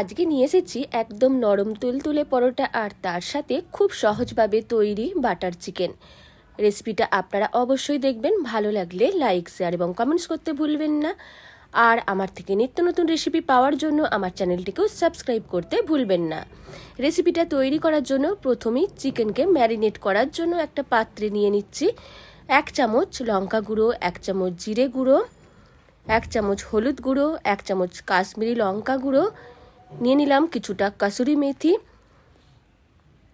আজকে নিয়ে এসেছি একদম নরম তুলতুলে পরোটা আর তার সাথে খুব সহজভাবে তৈরি বাটার চিকেন। রেসিপিটা আপনারা অবশ্যই দেখবেন, ভালো লাগলে লাইক, শেয়ার এবং কমেন্টস করতে ভুলবেন না। আর আমার থেকে নিত্য নতুন রেসিপি পাওয়ার জন্য আমার চ্যানেলটিকেও সাবস্ক্রাইব করতে ভুলবেন না। রেসিপিটা তৈরি করার জন্য প্রথমেই চিকেনকে ম্যারিনেট করার জন্য একটা পাত্রে নিয়ে নিচ্ছি। এক চামচ লঙ্কা গুঁড়ো, এক চামচ জিরে গুঁড়ো, এক চামচ হলুদ গুঁড়ো, এক চামচ কাশ্মীরি লঙ্কা গুঁড়ো নিয়ে নিলাম কিছুটা কাসুরি মেথি।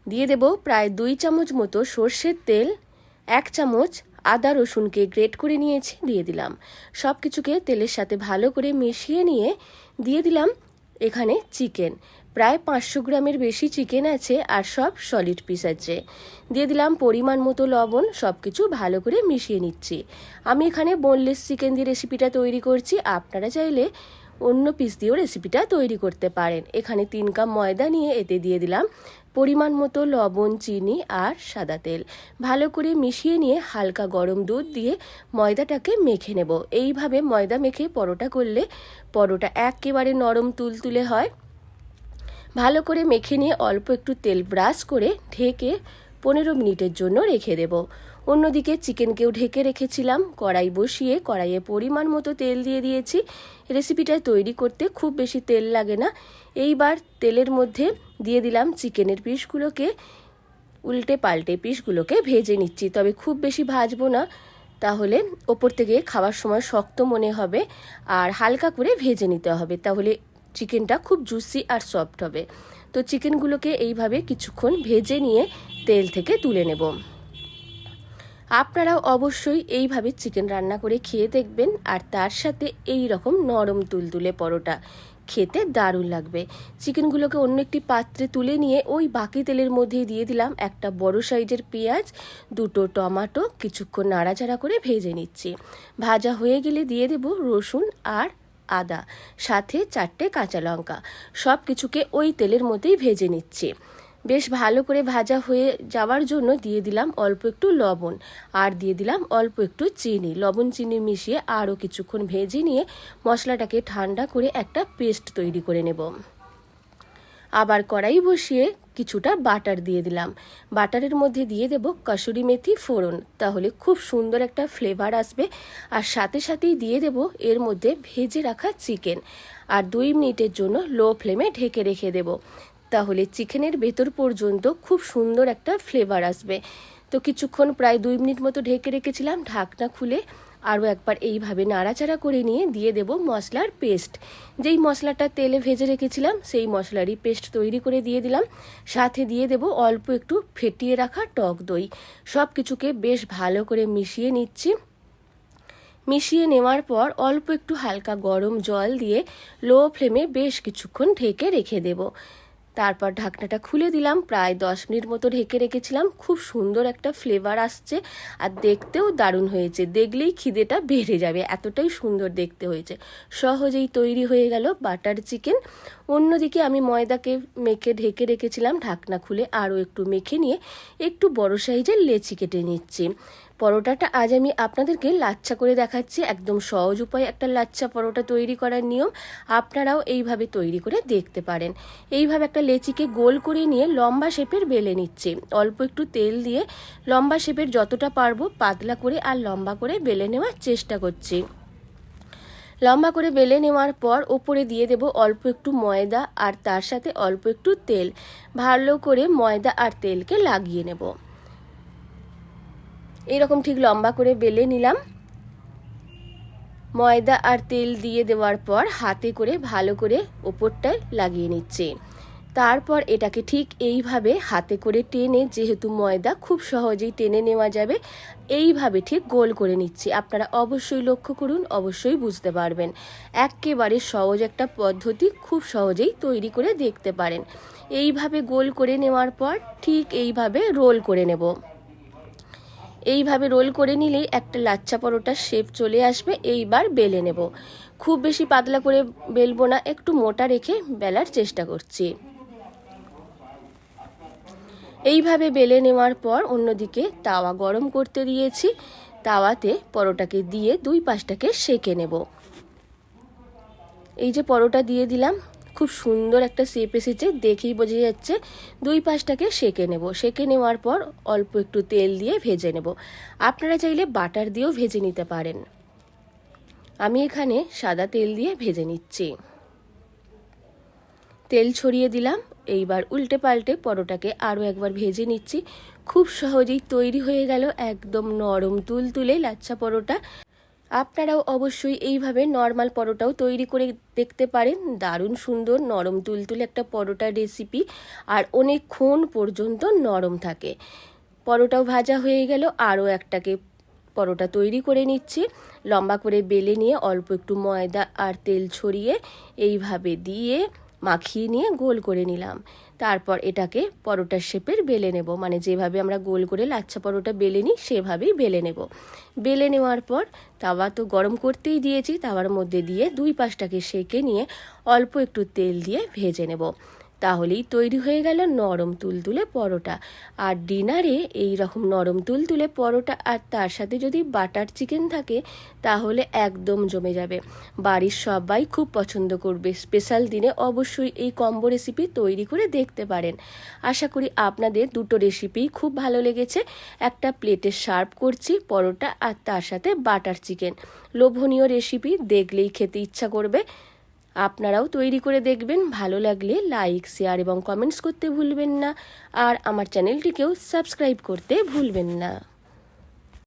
দিয়ে দেব প্রায় দুই চামচ মতো সর্ষের তেল, এক চামচ আদা রসুনকে গ্রেট করে নিয়েছি, দিয়ে দিলাম। সব কিছুকে তেলের সাথে ভালো করে মিশিয়ে নিয়ে দিয়ে দিলাম এখানে চিকেন। প্রায় পাঁচশো গ্রামের বেশি চিকেন আছে আর সব সলিড পিস আছে। দিয়ে দিলাম পরিমাণ মতো লবণ সব কিছু ভালো করে মিশিয়ে নিচ্ছি। আমি এখানে বোনলেস চিকেন দিয়ে রেসিপিটা তৈরি করছি, আপনারা চাইলে অন্য পিস দিয়েও রেসিপিটা তৈরি করতে পারেন। এখানে তিন কাপ ময়দা নিয়ে এতে দিয়ে দিলাম পরিমাণ মতো লবণ, চিনি আর সাদা তেল। ভালো করে মিশিয়ে নিয়ে হালকা গরম দুধ দিয়ে ময়দাটাকে মেখে নেব। এইভাবে ময়দা মেখে পরোটা করলে পরোটা একেবারে নরম তুলতুলে হয়। ভালো করে মেখে নিয়ে অল্প একটু তেল ব্রাশ করে ঢেকে পনেরো মিনিটের জন্য রেখে দেব। অন্যদিকে চিকেনকেও ঢেকে রেখেছিলাম। কড়াই বসিয়ে কড়াইয়ে পরিমাণ মতো তেল দিয়ে দিয়েছি। রেসিপিটা তৈরি করতে খুব বেশি তেল লাগে না। এইবার তেলের মধ্যে দিয়ে দিলাম চিকেনের পিসগুলোকে। উল্টে পাল্টে পিসগুলোকে ভেজে নিচ্ছি। তবে খুব বেশি ভাজবো না। তাহলে ওপর থেকে খাওয়ার সময় শক্ত মনে হবে আর হালকা করে ভেজে নিতে হবে। তাহলে চিকেনটা খুব জুসি আর সফট হবে। তো চিকেনগুলোকে এইভাবে কিছুক্ষণ ভেজে নিয়ে তেল থেকে তুলে নেব। আপনারাও অবশ্যই এইভাবে চিকেন রান্না করে খেয়ে দেখবেন, আর তার সাথে এই রকম নরম তুলতুলে পরোটা। খেতে দারুণ লাগবে। চিকেনগুলোকে অন্য একটি পাত্রে তুলে নিয়ে ওই বাকি তেলের মধ্যেই দিয়ে দিলাম একটা বড় সাইজের পেঁয়াজ, দুটো টমাটো, কিছুক্ষণ নাড়াচাড়া করে ভেজে নিচ্ছি। ভাজা হয়ে গেলে দিয়ে দেব রসুন আর আদা, সাথে চারটে কাঁচা লঙ্কা। সব কিছুকে ওই তেলের মধ্যেই ভেজে নিচ্ছি। বেশ ভালো করে ভাজা হয়ে যাওয়ার জন্য দিয়ে দিলাম অল্প একটু লবণ। আর দিয়ে দিলাম অল্প একটু চিনি। লবণ, চিনি মিশিয়ে আরও কিছুক্ষণ ভেজে নিয়ে মশলাটাকে ঠান্ডা করে একটা পেস্ট তৈরি করে নেব। আবার কড়াই বসিয়ে কিছুটা বাটার দিয়ে দিলাম। বাটারের মধ্যে দিয়ে দেব কসুরি মেথি ফোড়ন। তাহলে খুব সুন্দর একটা ফ্লেভার আসবে। আর সাথে সাথেই দিয়ে দেব এর মধ্যে ভেজে রাখা চিকেন। আর দুই মিনিটের জন্য লো ফ্লেমে ঢেকে রেখে দেব। তাহলে চিকেনের ভেতর পর্যন্ত খুব সুন্দর একটা ফ্লেভার আসবে। তো কিছুক্ষণ প্রায় দুই মিনিট মতো ঢেকে রেখেছিলাম, ঢাকনা খুলে আরও একবার এইভাবে নাড়াচাড়া করে নিয়ে দিয়ে দেব মশলার পেস্ট যেই মশলাটা তেলে ভেজে রেখেছিলাম, সেই মশলারই পেস্ট তৈরি করে দিয়ে দিলাম। সাথে দিয়ে দেব অল্প একটু ফেটিয়ে রাখা টক দই। সব কিছুকে বেশ ভালো করে মিশিয়ে নিচ্ছি। মিশিয়ে নেওয়ার পর অল্প একটু হালকা গরম জল দিয়ে লো ফ্লেমে বেশ কিছুক্ষণ ঢেকে রেখে দেব। তারপর ঢাকনাটা খুলে দিলাম, প্রায় দশ মিনিট মতো ঢেকে রেখেছিলাম। খুব সুন্দর একটা ফ্লেভার আসছে আর দেখতেও দারুণ হয়েছে। দেখলেই খিদেটা বেড়ে যাবে, এতটাই সুন্দর দেখতে হয়েছে। সহজেই তৈরি হয়ে গেল বাটার চিকেন অন্যদিকে আমি ময়দাকে মেখে ঢেকে রেখেছিলাম, ঢাকনা খুলে আরও একটু মেখে নিয়ে একটু বড় সাইজের লেচি কেটে নিচ্ছি। পরোটাটা আজ আমি আপনাদেরকে লাচ্ছা করে দেখাচ্ছি। একদম সহজ উপায়ে একটা লাচ্ছা পরোটা তৈরি করার নিয়ম আপনারাও এইভাবে তৈরি করে দেখতে পারেন। এইভাবে একটা লেচিকে গোল করে নিয়ে লম্বা শেপের বেলে নিচ্ছি। অল্প একটু তেল দিয়ে লম্বা শেপের যতটা পারব পাতলা করে আর লম্বা করে বেলে নেওয়ার চেষ্টা করছি। লম্বা করে বেলে নেওয়ার পর ওপরে দিয়ে দেব অল্প একটু ময়দা আর তার সাথে অল্প একটু তেল। ভালো করে ময়দা আর তেলকে লাগিয়ে নেব। এরকম ঠিক লম্বা করে বেলে নিলাম। ময়দা আর তেল দিয়ে দেওয়ার পর হাতে করে ভালো করে ওপরটায় লাগিয়ে নিচ্ছে। তারপর এটাকে ঠিক এইভাবে হাতে করে টেনে, যেহেতু ময়দা খুব সহজেই টেনে নেওয়া যাবে, এইভাবে ঠিক গোল করে নিচ্ছি। আপনারা অবশ্যই লক্ষ্য করুন, অবশ্যই বুঝতে পারবেন। একেবারে সহজ একটা পদ্ধতি, খুব সহজেই তৈরি করে দেখতে পারেন। এইভাবে গোল করে নেওয়ার পর ঠিক এইভাবে রোল করে নেব। এইভাবে রোল করে নিলেই একটা লাচ্চা পরোটার শেপ চলে আসবে, এইবার বেলে নেব। খুব বেশি পাতলা করে বেলবো না, একটু মোটা রেখে বেলার চেষ্টা করছি। এইভাবে বেলে নেওয়ার পর অন্যদিকে তাওয়া গরম করতে দিয়েছি। তাওয়াতে পরোটাকে দিয়ে দুই পাশটাকে সেকে নেব। এই যে পরোটা দিয়ে দিলাম খুব সুন্দর একটা শেপ এসেছে, দেখেই বোঝা যাচ্ছে। দুই পাশটাকে সেকে নেব। সেকে নেওয়ার পর অল্প একটু তেল দিয়ে ভেজে নেব। আপনারা চাইলে বাটার দিয়েও ভেজে নিতে পারেন। আমি এখানে সাদা তেল দিয়ে ভেজে নিচ্ছি। তেল ছড়িয়ে দিলাম। এইবার উল্টে পাল্টে পরোটাকে আরও একবার ভেজে নিচ্ছি। খুব সহজেই তৈরি হয়ে গেল একদম নরম, তুলতুলে লাচ্ছা পরোটা। আপনারাও অবশ্যই এইভাবে নর্মাল পরোটাও তৈরি করে দেখতে পারেন। দারুণ সুন্দর, নরম, তুলতুলে একটা পরোটার রেসিপি আর অনেকক্ষণ পর্যন্ত নরম থাকে। পরোটাও ভাজা হয়ে গেল, আরও একটাকে পরোটা তৈরি করে নিচ্ছি। লম্বা করে বেলে নিয়ে অল্প একটু ময়দা আর তেল ছড়িয়ে এইভাবে দিয়ে মাখিয়ে নিয়ে গোল করে নিলাম। তারপর এটাকে পরোটার শেপের বেলে নেব। মানে যেভাবে আমরা গোল করে লাচ্ছা পরোটা বেলে নিই, সেভাবেই বেলে নেব। বেলে নেওয়ার পর তাওয়া তো গরম করতেই দিয়েছি, তাওয়ার মধ্যে দিয়ে দুই পাশটাকে সেঁকে নিয়ে অল্প একটু তেল দিয়ে ভেজে নেব। তাহলেই তৈরি হয়ে গেল নরম তুলতুলে পরোটা। আর ডিনারে এই রকম নরম তুলতুলে পরোটা আর তার সাথে যদি বাটার চিকেন থাকে, তাহলে একদম জমে যাবে। বাড়ির সবাই খুব পছন্দ করবে। স্পেশাল দিনে অবশ্যই এই কম্বো রেসিপি তৈরি করে দেখতে পারেন। আশা করি আপনাদের দুটো রেসিপি খুব ভালো লেগেছে। একটা প্লেটে সার্ভ করছি পরোটা আর তার সাথে বাটার চিকেন। লোভনীয় রেসিপি, দেখলেই খেতে ইচ্ছা করবে। আপনারাও তৈরি করে দেখবেন। ভালো লাগলে লাইক শেয়ার এবং কমেন্টস করতে ভুলবেন না। আর আমার চ্যানেলটিকেও সাবস্ক্রাইব করতে ভুলবেন না।